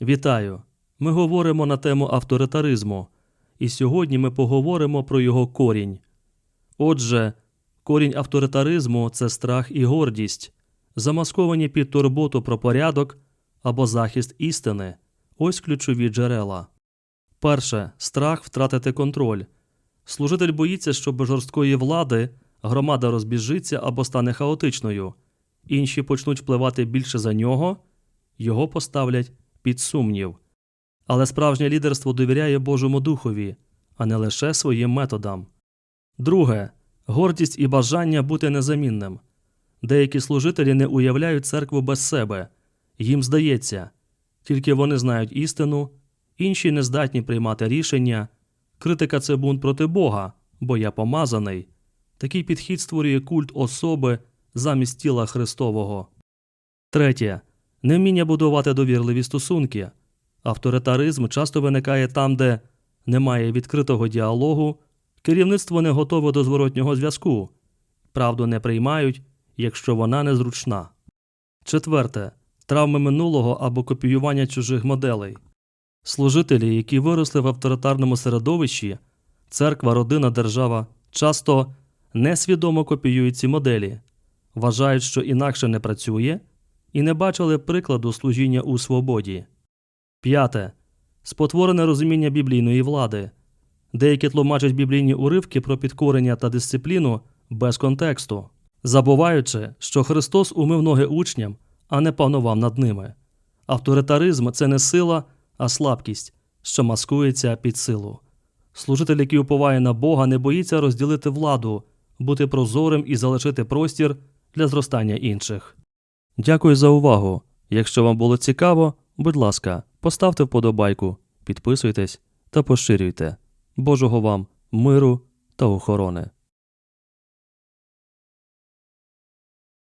Вітаю! Ми говоримо на тему авторитаризму, і сьогодні ми поговоримо про його корінь. Отже, корінь авторитаризму це страх і гордість, замасковані під турботу про порядок або захист істини. Ось ключові джерела. Перше страх втратити контроль. Служитель боїться, що без жорсткої влади громада розбіжиться або стане хаотичною, інші почнуть впливати більше за нього, його поставлять під сумнів. Але справжнє лідерство довіряє Божому Духові, а не лише своїм методам. Друге гордість і бажання бути незамінним. Деякі служителі не уявляють церкву без себе, їм здається, тільки вони знають істину, інші не здатні приймати рішення. Критика це бунт проти Бога, бо я помазаний. Такий підхід створює культ особи замість тіла Христового. Третє. Невміння будувати довірливі стосунки. Авторитаризм часто виникає там, де немає відкритого діалогу, керівництво не готове до зворотнього зв'язку, правду не приймають, якщо вона незручна. Четверте. Травми минулого або копіювання чужих моделей. Служителі, які виросли в авторитарному середовищі, церква, родина, держава, часто несвідомо копіюють ці моделі, вважають, що інакше не працює, і не бачили прикладу служіння у свободі. П'яте. Спотворене розуміння біблійної влади. Деякі тлумачать біблійні уривки про підкорення та дисципліну без контексту, забуваючи, що Христос умив ноги учням, а не панував над ними. Авторитаризм це не сила, а слабкість, що маскується під силу. Служитель, який уповає на Бога, не боїться розділити владу, бути прозорим і залишити простір для зростання інших. Дякую за увагу. Якщо вам було цікаво, будь ласка, поставте вподобайку, підписуйтесь та поширюйте. Божого вам миру та охорони.